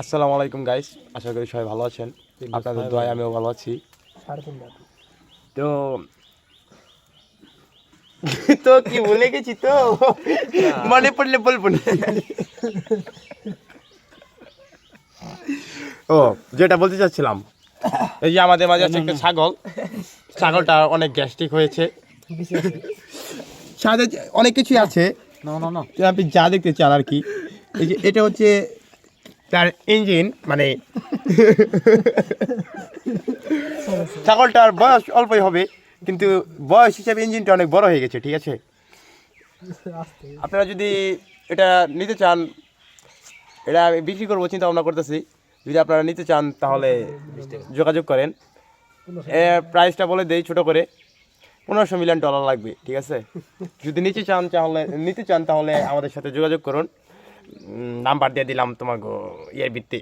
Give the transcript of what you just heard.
আসসালামু আলাইকুম গাইস আশা করি সবাই ভালো আছেন। আপনাদের দোয়ায় আমিও ভালো আছি। তো তো কি ভুলে গেছি তো? মনে পড়লে বলব না। ও যেটা বলতে চাচ্ছিলাম এই যে আমাদের মাঝে আছে একটা ছাগল। ছাগলটা অনেক গ্যাস্ট্রিক হয়েছে। সাথে অনেক কিছুই আছে। না না না আপনি যা দেখতে চান আর কি। এই যে এটা হচ্ছে তার ইঞ্জিন মানে ছাগলটার বয়স অল্পই হবে কিন্তু বয়স হিসাবে ইঞ্জিনটা অনেক বড় হয়ে গেছে ঠিক আছে? আপনারা যদি এটা নিতে চান এটা আমি বিক্রি করব চিন্তা ভাবনা করতেছি। যদি আপনারা নিতে চান তাহলে যোগাযোগ করেন। প্রাইসটা বলে দেই ছোট করে। পনেরোশো মিলিয়ন ডলার লাগবে ঠিক আছে? যদি নিতে চান তাহলে নিতে চান তাহলে আমাদের সাথে যোগাযোগ করুন। নাম্বার দিয়ে দিলাম তোমাকে ইয়ের ভিত্তি